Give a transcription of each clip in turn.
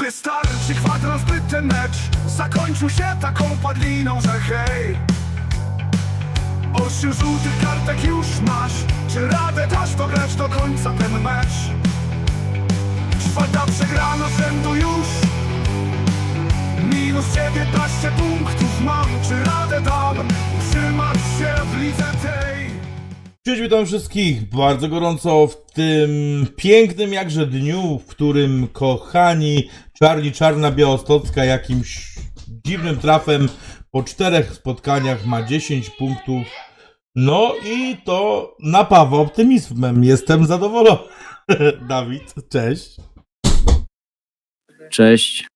Wystarczy kwadrans, by ten mecz Zakończył się taką padliną, że hej Osiem żółtych kartek już masz Czy radę dasz dograć do końca ten mecz? Czwarta przegrana z rzędu już Minus 19 punktów mam Czy radę dam utrzymać się w lidze tej? Cześć, witam wszystkich bardzo gorąco w tym pięknym jakże dniu, w którym kochani Czarni Czarna Białostocka jakimś dziwnym trafem po czterech spotkaniach ma 10 punktów. No i to napawa optymizmem. Jestem zadowolony. Dawid, cześć. Cześć.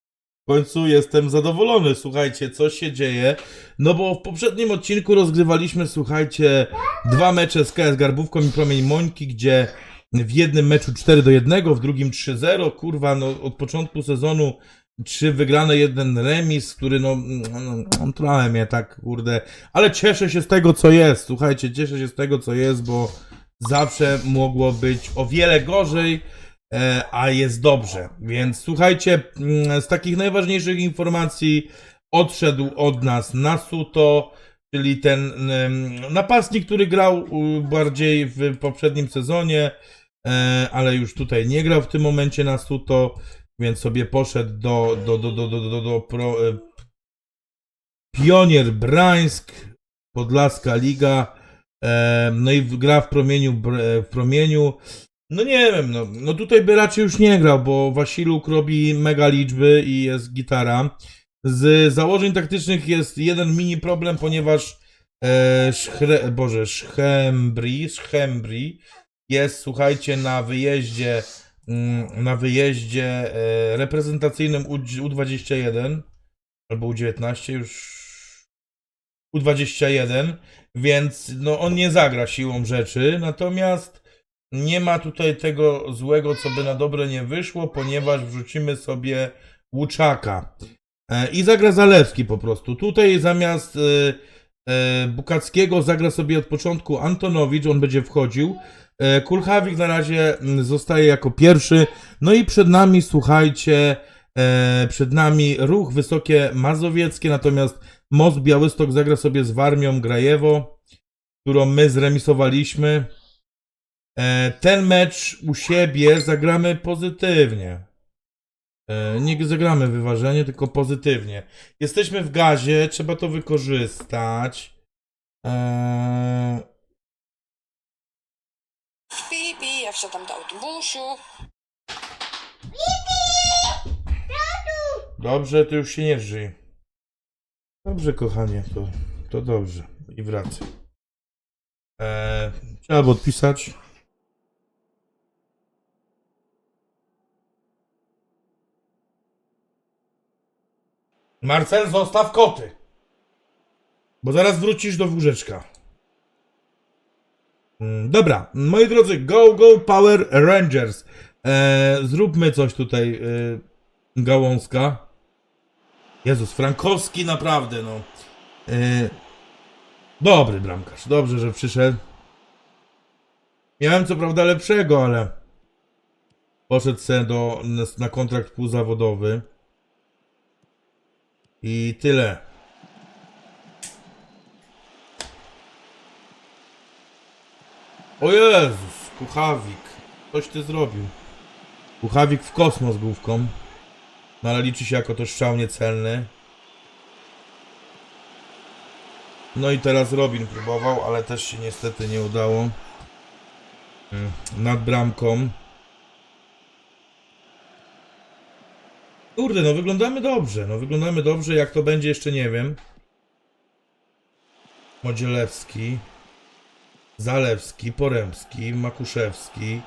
W końcu jestem zadowolony. Słuchajcie, co się dzieje? No bo w poprzednim odcinku rozgrywaliśmy, słuchajcie, dwa mecze z KS Garbówką i Promień Mońki, gdzie w jednym meczu 4 do 1, w drugim 3-0. Kurwa, no od początku sezonu trzy wygrane, jeden remis, który no, no trochę mnie tak, kurde, ale cieszę się z tego, co jest. Słuchajcie, cieszę się z tego, co jest, bo zawsze mogło być o wiele gorzej e, a jest dobrze. Więc słuchajcie, mm, z takich najważniejszych informacji odszedł od nas Nasuto, czyli ten em, napastnik, który grał bardziej w poprzednim sezonie, ale już tutaj nie grał w tym momencie Nasuto, więc sobie poszedł do, do, do, do, do, do, do pro, e, Pionier Brańsk, Podlaska Liga, e, no i gra w promieniu, w promieniu. No nie wiem, no, no tutaj by raczej już nie grał, bo Wasiluk robi mega liczby i jest gitara. Z założeń taktycznych jest jeden mini problem, ponieważ e, Szchre, Boże, Szchembri, Szchembri jest, słuchajcie, na wyjeździe mm, na wyjeździe e, reprezentacyjnym U, U21 albo U19 już U21, więc no on nie zagra siłą rzeczy, natomiast nie ma tutaj tego złego, co by na dobre nie wyszło, ponieważ wrzucimy sobie Łuczaka. E, I zagra Zalewski po prostu. Tutaj zamiast e, Bukackiego zagra sobie od początku Antonowicz, on będzie wchodził. E, Kulchawik na razie mm, zostaje jako pierwszy. No i przed nami, słuchajcie, e, przed nami ruch wysokie mazowieckie, natomiast Most Białystok zagra sobie z Warmią Grajewo, którą my zremisowaliśmy. E, Ten mecz u siebie zagramy pozytywnie. Nie zagramy wyważenie, tylko pozytywnie. Jesteśmy w gazie, trzeba to wykorzystać. Eee, Pipi, ja wsiadam do autobusu. Dobrze, to już się nie żyj. Dobrze, kochanie, to, to dobrze. I wracaj. Eee, trzeba było odpisać. Marcel, zostaw koty. Bo zaraz wrócisz do łóżeczka. Mm, Dobra, moi drodzy, go, go Power Rangers. Eee, zróbmy coś tutaj, e, Gałązka. Jezus, Frankowski naprawdę, no. E, dobry bramkarz, dobrze, że przyszedł. Miałem co prawda lepszego, ale poszedł se do, na kontrakt półzawodowy. I tyle. O Jezus, Kuchawik. Coś ty zrobił. Kuchawik w kosmos główką. No ale liczy się jako to strzał niecelny. No i teraz Robin próbował, ale też się niestety nie udało. Mm, Nad bramką. Kurde, no wyglądamy dobrze. No wyglądamy dobrze. Jak to będzie, jeszcze nie wiem. Modzielewski. Zalewski, Poremski, Makuszewski,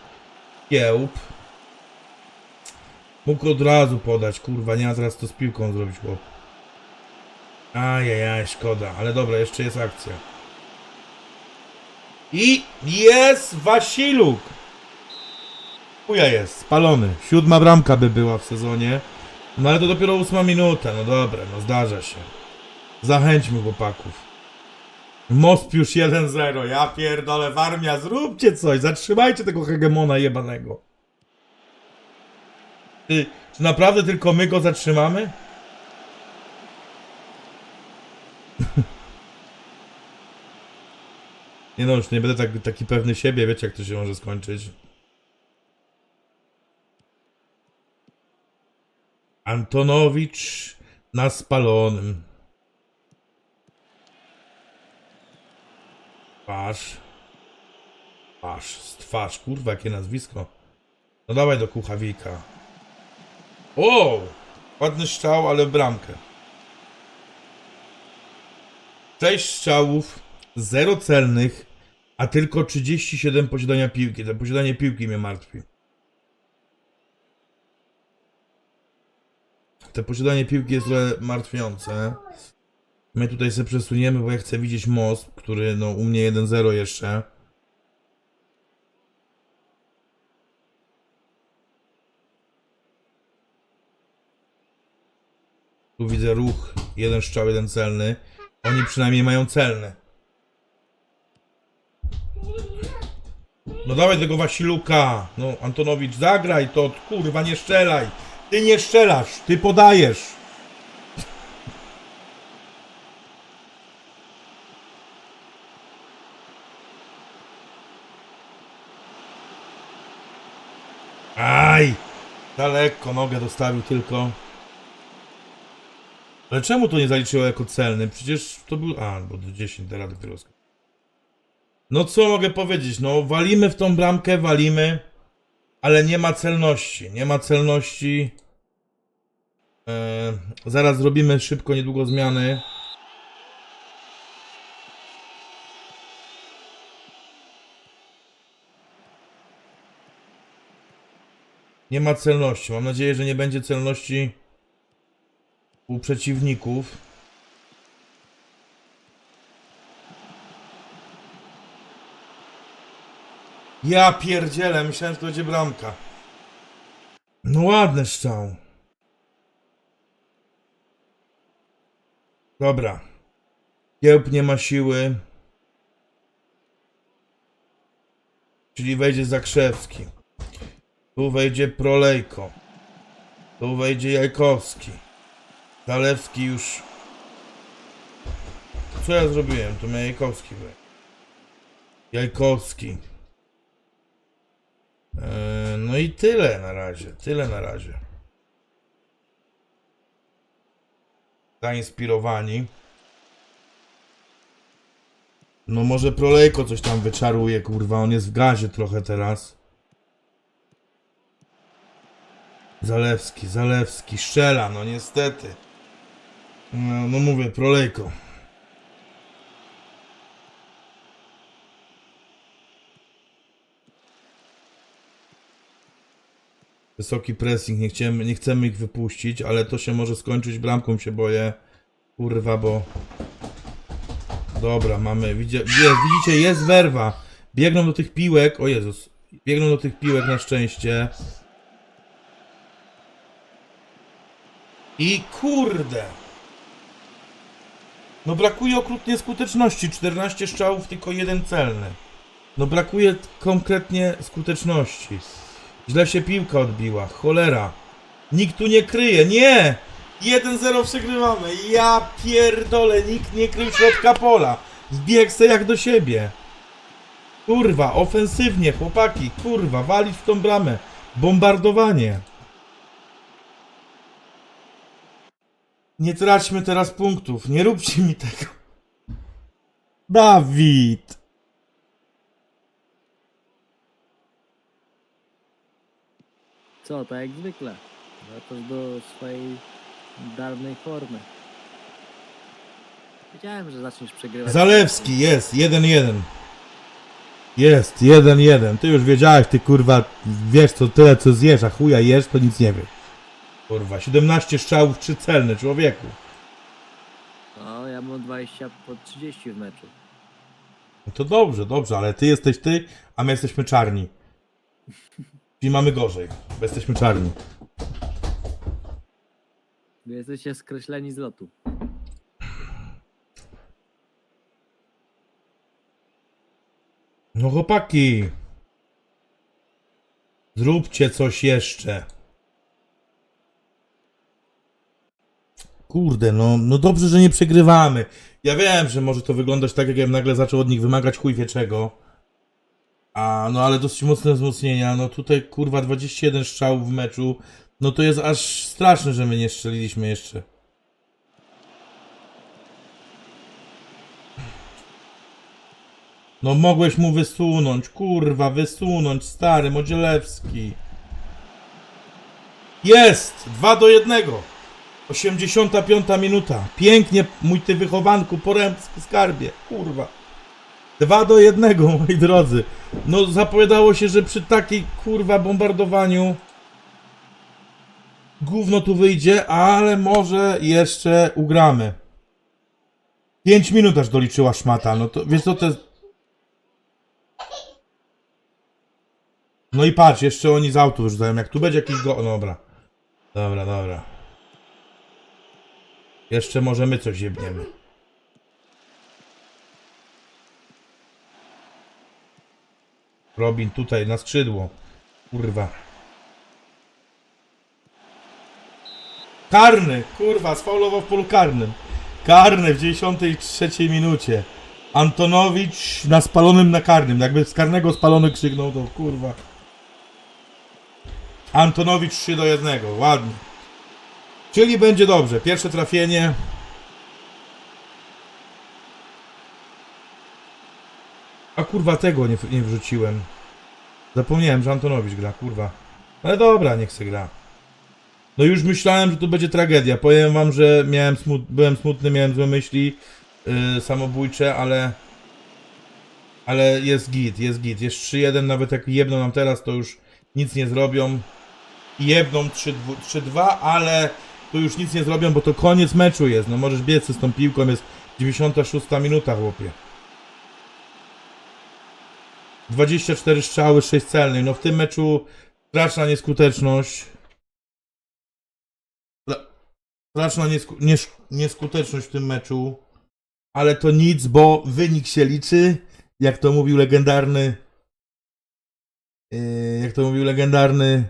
Kiełb. Mógł od razu podać, kurwa, nie ma teraz to z piłką zrobić, chłop. Ajajaj, szkoda, ale dobra, jeszcze jest akcja. I jest Wasiluk! Chuja jest, spalony. Siódma bramka by była w sezonie. No ale to dopiero ósma minuta, no dobra, no zdarza się. Zachęćmy chłopaków. Most już 1-0, ja pierdolę, Warmia, zróbcie coś, zatrzymajcie tego hegemona jebanego. Ty, czy naprawdę tylko my go zatrzymamy? Nie no, już nie będę tak, taki pewny siebie, wiecie jak to się może skończyć. Antonowicz na spalonym. Twarz. Twarz, twarz, kurwa, jakie nazwisko. No dawaj do kuchawika. O! Ładny strzał, ale w bramkę. 6 strzałów, 0 celnych, a tylko 37 posiadania piłki. To posiadanie piłki mnie martwi. Te posiadanie piłki jest trochę martwiące. My tutaj sobie przesuniemy, bo ja chcę widzieć most, który no u mnie 1-0 jeszcze. Tu widzę ruch, jeden strzał, jeden celny. Oni przynajmniej mają celny. No dawaj tego Wasiluka. No Antonowicz, zagraj to, kurwa, nie strzelaj. Ty nie strzelasz, ty podajesz. Aj! Za lekko nogę dostawił tylko. Ale czemu to nie zaliczyło jako celny? Przecież to był... A, bo do 10 teraz dopiero sk- No co mogę powiedzieć? No walimy w tą bramkę, walimy. Ale nie ma celności. Nie ma celności. Eee, zaraz zrobimy szybko, niedługo zmiany. Nie ma celności. Mam nadzieję, że nie będzie celności u przeciwników. Ja pierdzielę, myślałem, że to będzie bramka. No ładny strzał. Dobra. Kiełb nie ma siły. Czyli wejdzie Zakrzewski. Tu wejdzie Prolejko. Tu wejdzie Jajkowski. Zalewski już. Co ja zrobiłem? To miał Jajkowski był. Jajkowski. Eee, no i tyle na razie. Tyle na razie. Zainspirowani. No może Prolejko coś tam wyczaruje, kurwa. On jest w gazie trochę teraz. Zalewski, Zalewski, strzela, no niestety. No, no mówię, prolejko. Wysoki pressing, nie chcemy, nie chcemy ich wypuścić, ale to się może skończyć bramką, się boję. Kurwa, bo... Dobra, mamy, widzie, jest, widzicie, jest werwa. Biegną do tych piłek, o Jezus. Biegną do tych piłek na szczęście. I kurde. No brakuje okrutnie skuteczności. 14 strzałów, tylko jeden celny. No brakuje konkretnie skuteczności. Źle się piłka odbiła. Cholera. Nikt tu nie kryje. Nie! 1-0 przegrywamy. Ja pierdolę. Nikt nie krył środka pola. Wbiegł se jak do siebie. Kurwa, ofensywnie, chłopaki. Kurwa, walić w tą bramę. Bombardowanie. Nie traćmy teraz punktów. Nie róbcie mi tego. Dawid! Co, tak jak zwykle. Wracasz do swojej dawnej formy. Wiedziałem, że zaczniesz przegrywać. Zalewski, jest, 1-1. Jest, 1-1. Ty już wiedziałeś, ty kurwa, wiesz co, tyle co zjesz, a chuja jesz, to nic nie wiesz. Kurwa, 17 strzałów, 3 celne, człowieku. No, ja mam 20 po 30 w meczu. No to dobrze, dobrze, ale ty jesteś ty, a my jesteśmy czarni. Czyli mamy gorzej, bo jesteśmy czarni. Wy jesteście skreśleni z lotu. No chłopaki. Zróbcie coś jeszcze. Kurde, no, no dobrze, że nie przegrywamy. Ja wiem, że może to wyglądać tak, jakbym nagle zaczął od nich wymagać chuj wie czego. A, no ale dosyć mocne wzmocnienia. No tutaj, kurwa, 21 strzałów w meczu. No to jest aż straszne, że my nie strzeliliśmy jeszcze. No mogłeś mu wysunąć, kurwa, wysunąć, stary, Modzielewski. Jest! 2 do 1. 85 minuta. Pięknie, mój ty wychowanku, porębski skarbie. Kurwa. 2 do 1, moi drodzy. No zapowiadało się, że przy takiej kurwa bombardowaniu gówno tu wyjdzie, ale może jeszcze ugramy. 5 minut aż doliczyła szmata. No to wiesz co to jest. No i patrz, jeszcze oni z autu wyrzucają. Jak tu będzie jakiś go. no Dobra. Dobra, dobra. Jeszcze możemy coś jebniemy. Robin tutaj na skrzydło. Kurwa. Karny! Kurwa, sfaulował w polu karnym. Karny w 93 minucie. Antonowicz na spalonym na karnym. Jakby z karnego spalony krzyknął, to kurwa. Antonowicz 3 do 1. Ładnie. Czyli będzie dobrze. Pierwsze trafienie. A kurwa tego nie, nie wrzuciłem. Zapomniałem, że Antonowicz gra, kurwa. Ale dobra, niech se gra. No już myślałem, że to będzie tragedia. Powiem wam, że miałem smut, byłem smutny, miałem złe myśli yy, samobójcze, ale ale jest git, jest git. Jest 3-1, nawet jak jebną nam teraz, to już nic nie zrobią. I Jebną 3-2, ale to już nic nie zrobią, bo to koniec meczu jest. No możesz biec z tą piłką, jest 96 minuta, chłopie. 24 strzały, 6 celnych. No w tym meczu straszna nieskuteczność. Stra- Straszna niesku- niesz- nieskuteczność w tym meczu. Ale to nic, bo wynik się liczy. Jak to mówił legendarny. Yy, jak to mówił legendarny.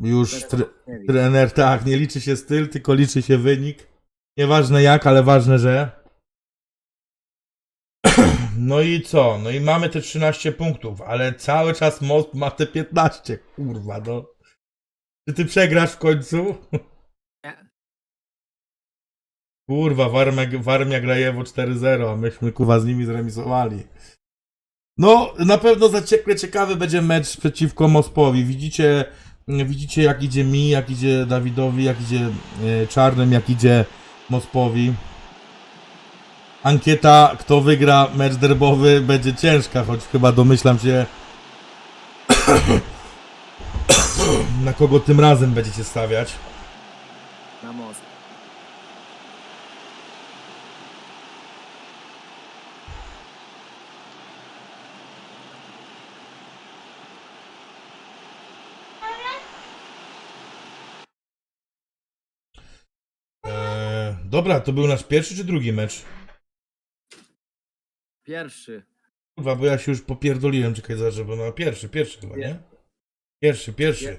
Już tre- trener, tak, nie liczy się styl, tylko liczy się wynik. Nieważne jak, ale ważne, że. No i co? No i mamy te 13 punktów, ale cały czas most ma te 15. Kurwa, no. Czy ty przegrasz w końcu? Nie. Kurwa, Warmia, Warmia Grajewo 4-0, a myśmy kurwa z nimi zremisowali. No, na pewno zaciekle ciekawy będzie mecz przeciwko Mospowi. Widzicie, widzicie jak idzie mi, jak idzie Dawidowi, jak idzie e, Czarnym, jak idzie Mospowi. Ankieta, kto wygra mecz derbowy, będzie ciężka, choć chyba domyślam się, na kogo tym razem będziecie stawiać. Na most. Eee, dobra, to był nasz pierwszy czy drugi mecz? Pierwszy. Kurwa, bo ja się już popierdoliłem, czekaj, zaraz, bo no pierwszy, pierwszy chyba, nie? Pierwszy, pierwszy.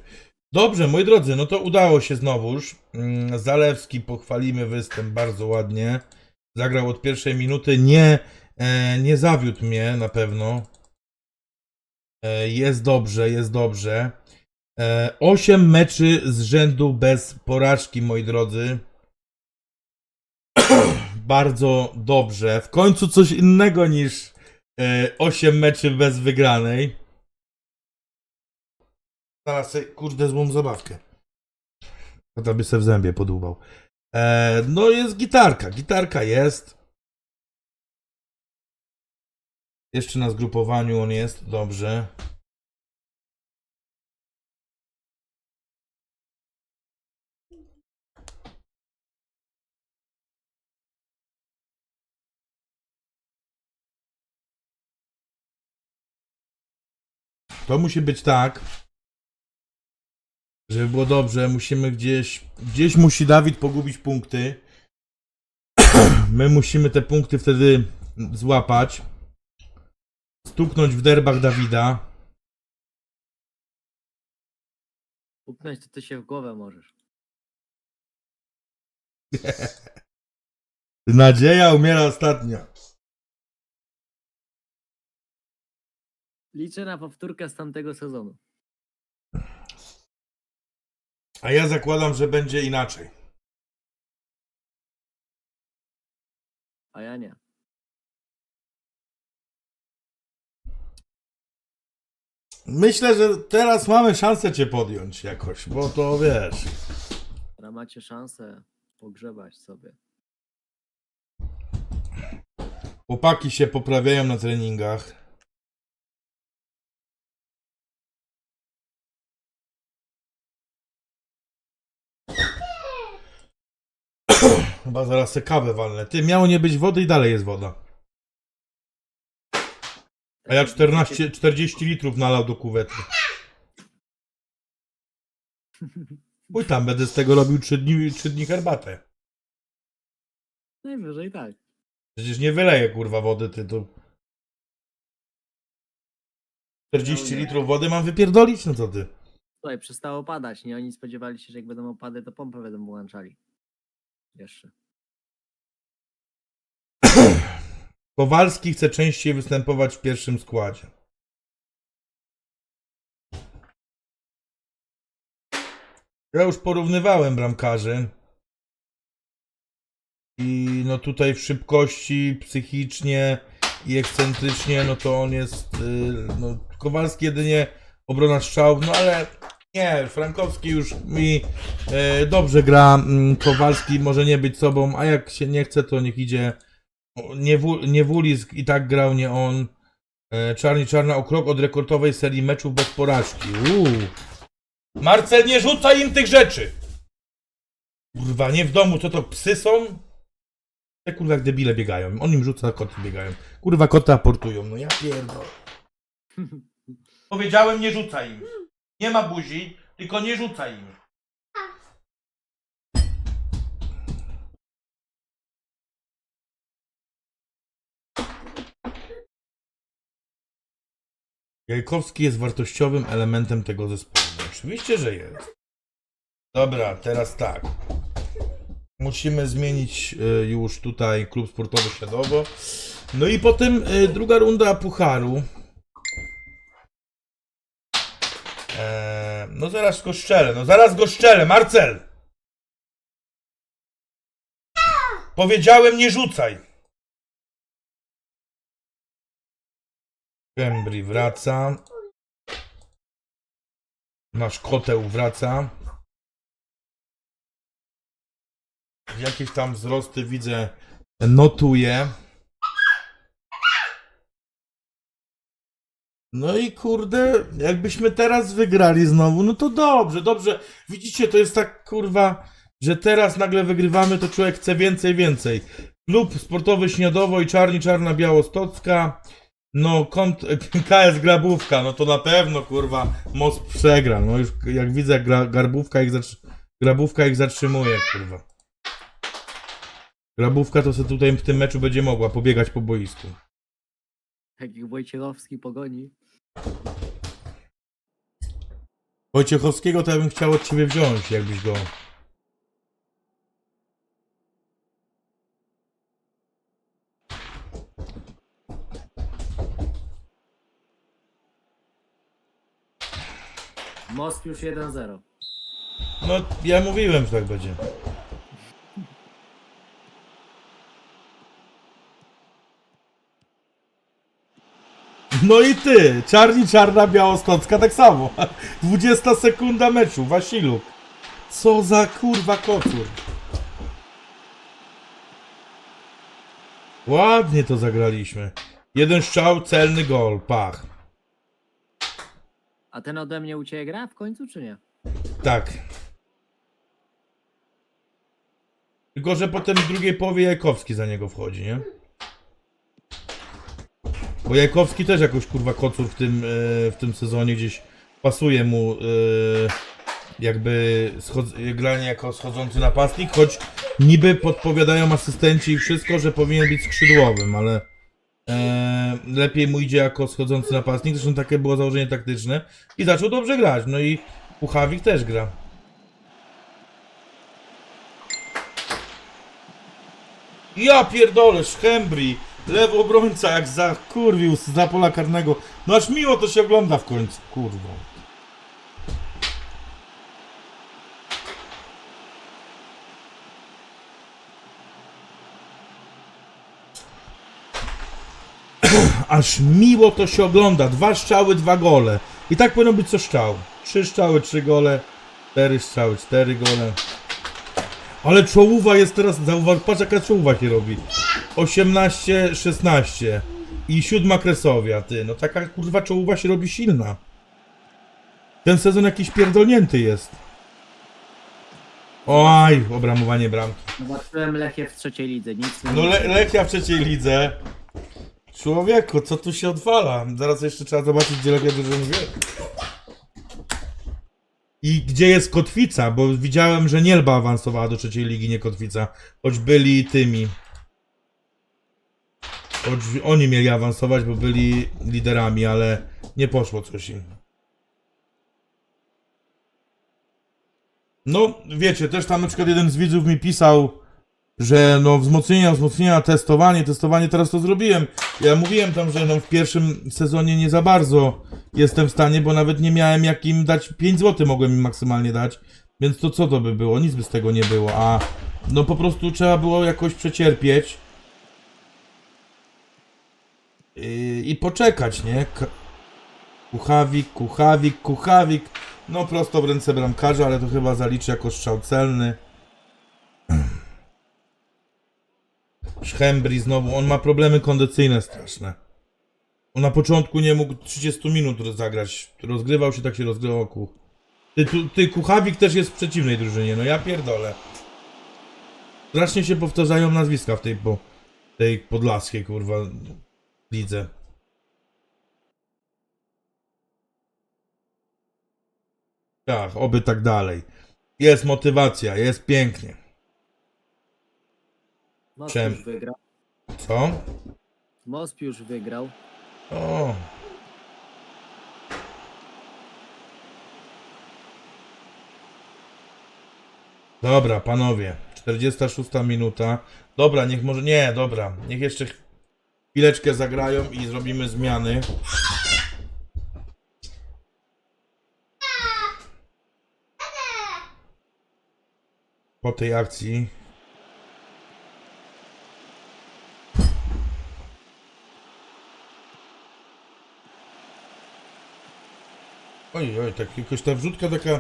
Dobrze, moi drodzy, no to udało się znowuż. Mm, Zalewski pochwalimy występ bardzo ładnie. Zagrał od pierwszej minuty, nie, e, nie zawiódł mnie na pewno. E, jest dobrze, jest dobrze. E, 8 meczy z rzędu bez porażki, moi drodzy. Bardzo dobrze. W końcu coś innego niż e, 8 meczy bez wygranej. Zaraz sobie, kurde, złą zabawkę. To by se w zębie podłubał. E, no jest gitarka, gitarka jest. Jeszcze na zgrupowaniu on jest, dobrze. To musi być tak, żeby było dobrze, musimy gdzieś, gdzieś musi Dawid pogubić punkty. My musimy te punkty wtedy złapać. Stuknąć w derbach Dawida. Upnąć to ty się w głowę możesz. Nadzieja umiera ostatnia. Liczę na powtórkę z tamtego sezonu. A ja zakładam, że będzie inaczej. A ja nie. Myślę, że teraz mamy szansę cię podjąć jakoś, bo to wiesz. Teraz macie szansę pogrzebać sobie. Chłopaki się poprawiają na treningach. Chyba zaraz se kawę walnę. Ty, miało nie być wody i dalej jest woda. A ja 14, 40 litrów nalał do kuwety. Uj tam, będę z tego robił 3 dni, 3 dni herbatę. Najwyżej tak. Przecież nie wyleję kurwa wody, ty tu. 40 litrów wody mam wypierdolić? No co ty? Słuchaj, przestało padać, nie? Oni spodziewali się, że jak będą opady, to pompę będą włączali. Jeszcze. Kowalski chce częściej występować w pierwszym składzie. Ja już porównywałem bramkarzy. I no tutaj w szybkości, psychicznie i ekscentrycznie, no to on jest. Yy, no, Kowalski jedynie obrona strzał, no ale nie, Frankowski już mi yy, dobrze gra. mm, Kowalski może nie być sobą, a jak się nie chce, to niech idzie nie, Wu, nie Wulisk i tak grał, nie on. E, Czarni Czarna o krok od rekordowej serii meczów bez porażki. Uuu. Marcel, nie rzucaj im tych rzeczy! Kurwa, nie w domu, to to psy są? Te kurwa jak debile biegają. On im rzuca, koty biegają. Kurwa, koty aportują. No ja pierdolę. Powiedziałem, nie rzucaj im. Nie ma buzi, tylko nie rzucaj im. Jajkowski jest wartościowym elementem tego zespołu. Oczywiście, że jest. Dobra, teraz tak. Musimy zmienić y, już tutaj klub sportowy Śladowo. No i potem y, druga runda Pucharu. Eee, no zaraz go szczelę, no zaraz go szczelę, Marcel! Powiedziałem nie rzucaj! Gembri wraca. Nasz koteł wraca. Jakieś tam wzrosty widzę, notuję. No i kurde, jakbyśmy teraz wygrali znowu, no to dobrze, dobrze. Widzicie, to jest tak kurwa, że teraz nagle wygrywamy, to człowiek chce więcej, więcej. Klub sportowy Śniadowo i Czarni Czarna Białostocka. No, kont KS Grabówka, no to na pewno, kurwa, most przegra. No już jak widzę, gra, Garbówka ich zatrzy- Grabówka ich zatrzymuje, kurwa. Grabówka to sobie tutaj w tym meczu będzie mogła pobiegać po boisku. Tak jak Wojciechowski pogoni. Wojciechowskiego to ja bym chciał od ciebie wziąć, jakbyś go... Most już 1-0. No, ja mówiłem, że tak będzie. No i ty, czarni czarna białostocka tak samo. 20 sekunda meczu, Wasiluk. Co za kurwa kocur. Ładnie to zagraliśmy. Jeden strzał, celny gol, pach. A ten ode mnie u ciebie gra w końcu, czy nie? Tak. Tylko, że potem w drugiej połowie Jajkowski za niego wchodzi, nie? Bo Jajkowski też jakoś kurwa kocur w tym, e, w tym sezonie gdzieś pasuje mu e, jakby schod- granie jako schodzący napastnik, choć niby podpowiadają asystenci i wszystko, że powinien być skrzydłowym, ale e, lepiej mu idzie jako schodzący napastnik, zresztą takie było założenie taktyczne i zaczął dobrze grać, no i Puchawik też gra. Ja pierdolę, Szembri, lewy obrońca jak za kurwił z za pola karnego. No aż miło to się ogląda w końcu, kurwa. Aż miło to się ogląda. Dwa strzały, dwa gole. I tak powinno być co strzał. Trzy strzały, trzy gole. Cztery strzały, cztery gole. Ale czołówa jest teraz, zauważ, patrz jaka czołówa się robi. 18, 16 i siódma kresowia, ty. No taka kurwa czołówa się robi silna. Ten sezon jakiś pierdolnięty jest. Oj, obramowanie bramki. Zobaczyłem Lechię w trzeciej lidze, nic nie No Le Lechia w trzeciej lidze. Człowieku, co tu się odwala? Zaraz jeszcze trzeba zobaczyć, gdzie Lechia drużyny wie. I gdzie jest Kotwica, bo widziałem, że Nielba awansowała do trzeciej ligi, nie Kotwica. Choć byli tymi. Choć oni mieli awansować, bo byli liderami, ale nie poszło coś im. No, wiecie, też tam na przykład jeden z widzów mi pisał, że no wzmocnienia, wzmocnienia, testowanie, testowanie, teraz to zrobiłem. Ja mówiłem tam, że no w pierwszym sezonie nie za bardzo jestem w stanie, bo nawet nie miałem jak im dać 5 zł mogłem im maksymalnie dać, więc to co to by było? Nic by z tego nie było, a no po prostu trzeba było jakoś przecierpieć i, i poczekać, nie? K- kuchawik, kuchawik, kuchawik, no prosto w ręce bramkarza, ale to chyba zaliczy jako strzał celny. Szembri znowu, on ma problemy kondycyjne straszne. On na początku nie mógł 30 minut zagrać. Rozgrywał się, tak się rozgrywał. Ku. Ty, ty Kuchawik też jest w przeciwnej drużynie, no ja pierdolę. Strasznie się powtarzają nazwiska w tej, po, tej podlaskiej, kurwa, lidze. Tak, oby tak dalej. Jest motywacja, jest pięknie. Most Czem? już wygrał. Co? Most już wygrał. O. Dobra, panowie. 46 minuta. Dobra, niech może. Nie, dobra. Niech jeszcze chwileczkę zagrają i zrobimy zmiany. Po tej akcji. Oj, oj, tak jakoś ta wrzutka taka.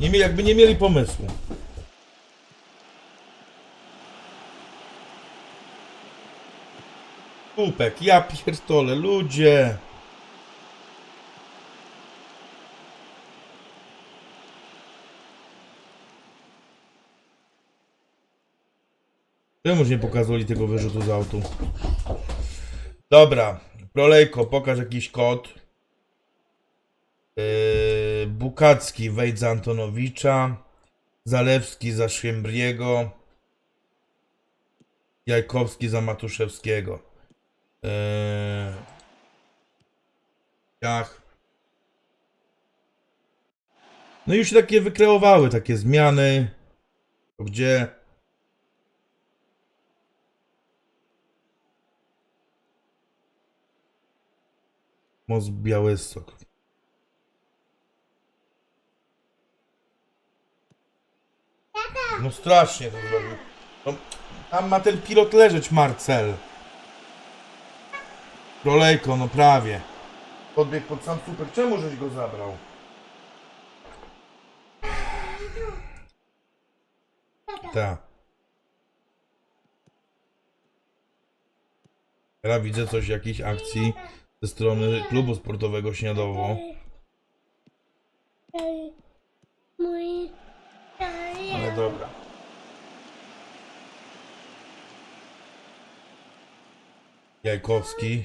Nie jakby nie mieli pomysłu. Pupek, ja pierdolę, ludzie. Czemuż nie pokazali tego wyrzutu z autu? Dobra, Prolejko, pokaż jakiś kod. Yy, Bukacki wejdź za Antonowicza. Zalewski za Szymbriego. Jajkowski za Matuszewskiego. Yy, Jach. No już się takie wykreowały takie zmiany. Gdzie? Most Białystok. No strasznie to zrobił. No, tam ma ten pilot leżeć, Marcel. Krolejko, no prawie. Podbiegł pod sam super. Czemu żeś go zabrał? Tak. Ja widzę coś, jakiejś akcji ze strony klubu sportowego Śniadowo. Mój Ale dobra. Jajkowski.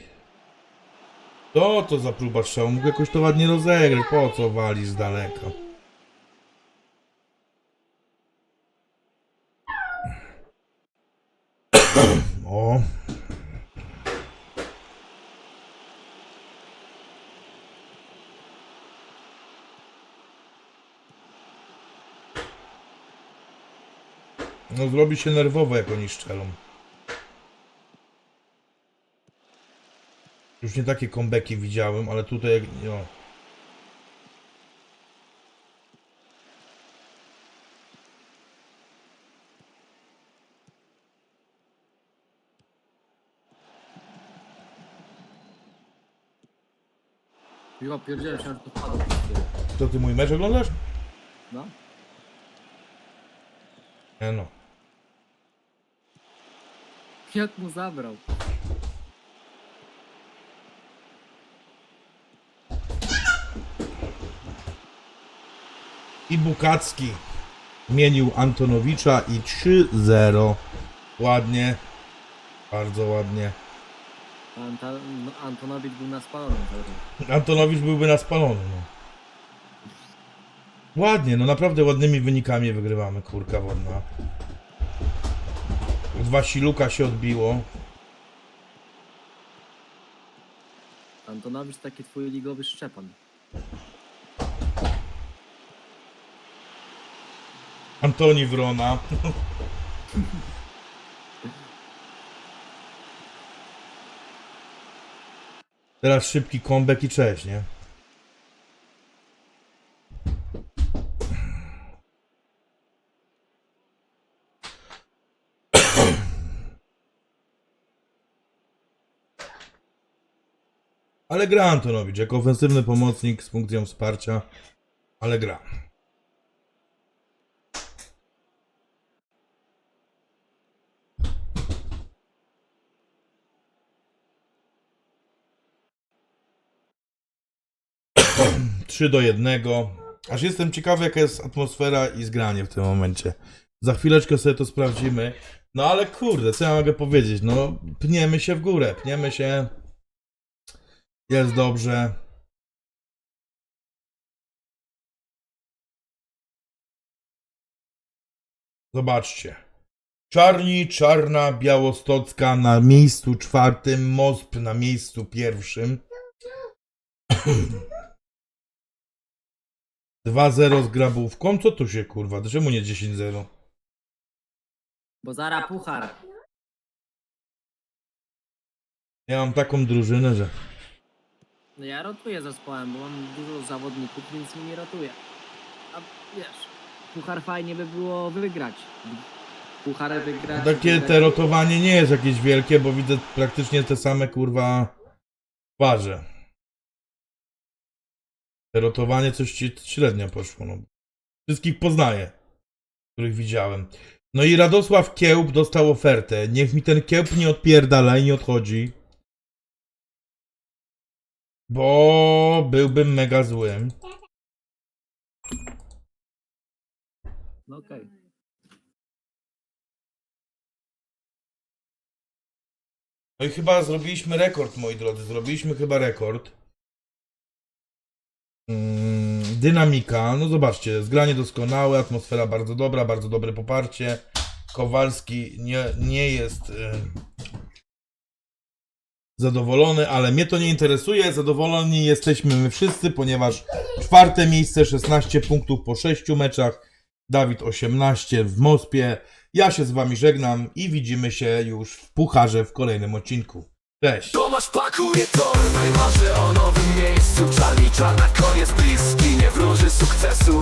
To to za próba strzału. Mógł jakoś to ładnie rozegrać. Po co walisz z daleka? robi się nerwowo, jak oni szczelą. Już nie takie kombeki widziałem, ale tutaj jak... No. Ja się, to ty mój mecz oglądasz? No. Nie no. Jak mu zabrał? I Bukacki zmienił Antonowicza i 3-0. Ładnie. Bardzo ładnie. Anta, no, Antonowicz był na spalonym. Antonowicz byłby na spalony, no. Ładnie, no naprawdę ładnymi wynikami wygrywamy, kurka wodna. Dwa siluka się odbiło. Antonowicz taki twój ligowy Szczepan. Antoni Wrona. Teraz szybki comeback i cześć, nie? Ale gra Antonowicz jako ofensywny pomocnik z funkcją wsparcia, ale gra. Trzy do jednego. Aż jestem ciekawy, jaka jest atmosfera i zgranie w tym momencie. Za chwileczkę sobie to sprawdzimy. No ale kurde, co ja mogę powiedzieć? No, pniemy się w górę, pniemy się. Jest dobrze. Zobaczcie. Czarni, czarna, białostocka na miejscu czwartym, Mosp na miejscu pierwszym. 2-0 z grabówką? Co tu się kurwa? Czemu nie 10-0? Bo zara puchar. Ja mam taką drużynę, że. No ja rotuję zespołem, bo mam dużo zawodników, więc mi nie rotuję. A wiesz, puchar fajnie by było wygrać. Puchary wygrać. Takie wygrać. te rotowanie nie jest jakieś wielkie, bo widzę praktycznie te same kurwa twarze. Te rotowanie coś ci średnio poszło. No. Wszystkich poznaję, których widziałem. No i Radosław Kiełb dostał ofertę. Niech mi ten Kiełb nie odpierdala i nie odchodzi. Bo byłbym mega złym. No okej. No i chyba zrobiliśmy rekord, moi drodzy. Zrobiliśmy chyba rekord. Mm, dynamika. No zobaczcie, zgranie doskonałe, atmosfera bardzo dobra, bardzo dobre poparcie. Kowalski nie, nie jest y, zadowolony, ale mnie to nie interesuje. Zadowoleni jesteśmy my wszyscy, ponieważ czwarte miejsce, 16 punktów po 6 meczach. Dawid 18 w Mospie. Ja się z wami żegnam i widzimy się już w pucharze w kolejnym odcinku. Cześć! Tomasz pakuje torby, marzy o nowym miejscu Czarni czarna koniec bliski, nie wróży sukcesu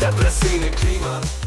Depresyjny klimat